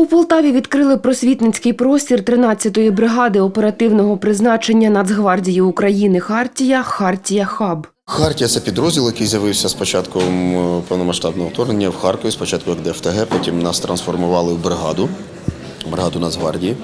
У Полтаві відкрили просвітницький простір 13-ї бригади оперативного призначення Нацгвардії України Хартія Хартія Хаб. Хартія це підрозділ, який з'явився з початком е, повномасштабного вторгнення в Харкові, спочатку як ДФТГ, потім нас трансформували в бригаду. Бригаду Нацгвардії.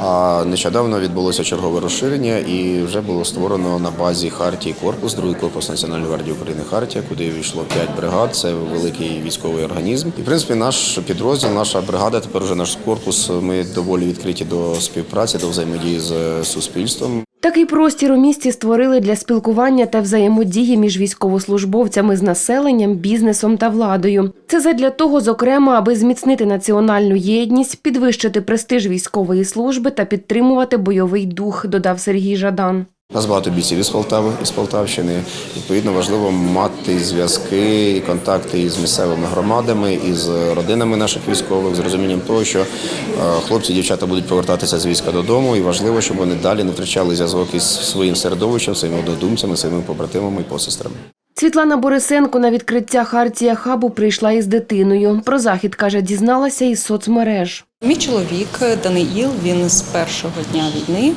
А нещодавно відбулося чергове розширення і вже було створено на базі Хартії корпус, другий корпус Національної гвардії України Хартія, куди війшло 5 бригад. Це великий військовий організм. І в принципі наш підрозділ, наша бригада, тепер вже наш корпус. Ми доволі відкриті до співпраці, до взаємодії з суспільством. Такий простір у місті створили для спілкування та взаємодії між військовослужбовцями з населенням, бізнесом та владою. Це задля того, зокрема, аби зміцнити національну єдність, підвищити престиж військової служби та підтримувати бойовий дух, додав Сергій Жадан. У Нас багато бійців із Полтави, із Полтавщини. Відповідно, важливо мати зв'язки і контакти із місцевими громадами, із родинами наших військових, з розумінням того, що е, хлопці і дівчата будуть повертатися з війська додому, і важливо, щоб вони далі не втрачали зв'язок із своїм середовищем, своїми однодумцями, своїми побратимами і посестрами. Світлана Борисенко на відкриття Хартія Хабу прийшла із дитиною. Про захід, каже, дізналася із соцмереж. Мій чоловік Даниїл, він з першого дня війни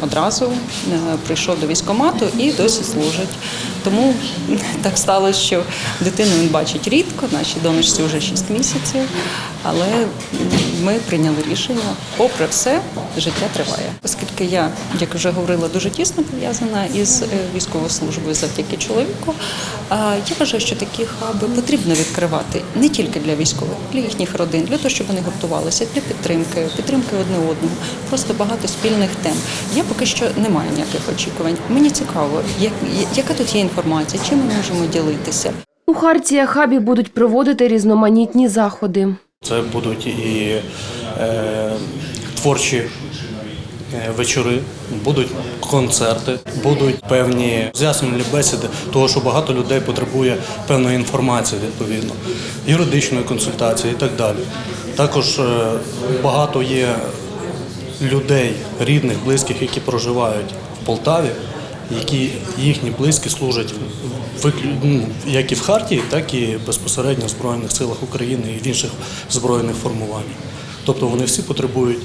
одразу е, прийшов до військкомату і досі служить. Тому так сталося, що дитину він бачить рідко, нашій донечці вже 6 місяців, але ми прийняли рішення, попри все, життя триває. Оскільки я, як вже говорила, дуже тісно пов'язана із е, військовою службою завдяки чоловіку, я вважаю, що такі хаби потрібно відкривати не тільки для військових, для їхніх родин, для того, щоб вони гуртувалися, для підтримки, підтримки одне одного. Просто багато спільних тем. Я поки що не маю ніяких очікувань. Мені цікаво, як, яка тут є інформація, чим ми можемо ділитися. У Хартія Хабі будуть проводити різноманітні заходи. Це будуть і е, творчі е, вечори, будуть концерти, будуть певні з'яснювальні бесіди, того, що багато людей потребує певної інформації відповідно, юридичної консультації і так далі. Також е, багато є людей, рідних, близьких, які проживають в Полтаві, які їхні близькі служать ну, як і в Хартії, так і безпосередньо в Збройних силах України і в інших збройних формуваннях. Тобто вони всі потребують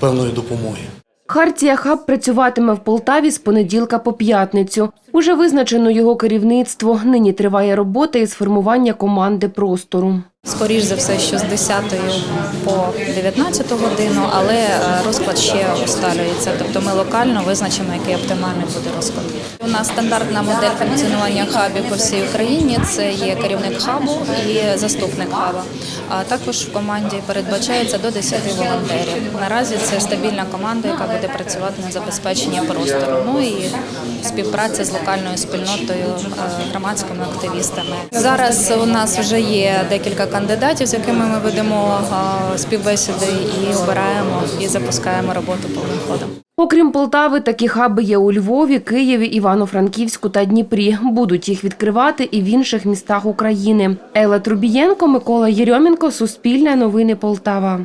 певної допомоги. Хартія Хаб працюватиме в Полтаві з понеділка по п'ятницю. Уже визначено його керівництво. Нині триває робота із формування команди простору. Скоріш за все, що з 10 по 19 годину, але е, розклад ще усталюється. Тобто ми локально визначимо, який оптимальний буде розклад. У нас стандартна модель функціонування хабів по всій Україні. Це є керівник хабу і заступник хаба. А також в команді передбачається до 10 волонтерів. Наразі це стабільна команда, яка буде працювати на забезпечення простору. Ну і співпраця з локальною спільнотою, е, громадськими активістами. Зараз у нас вже є декілька кандидатів, з якими ми ведемо співбесіди і обираємо і запускаємо роботу повним ходом. Окрім Полтави, такі хаби є у Львові, Києві, Івано-Франківську та Дніпрі. Будуть їх відкривати і в інших містах України. Ела Трубієнко, Микола Єрьомінко, Суспільне новини Полтава.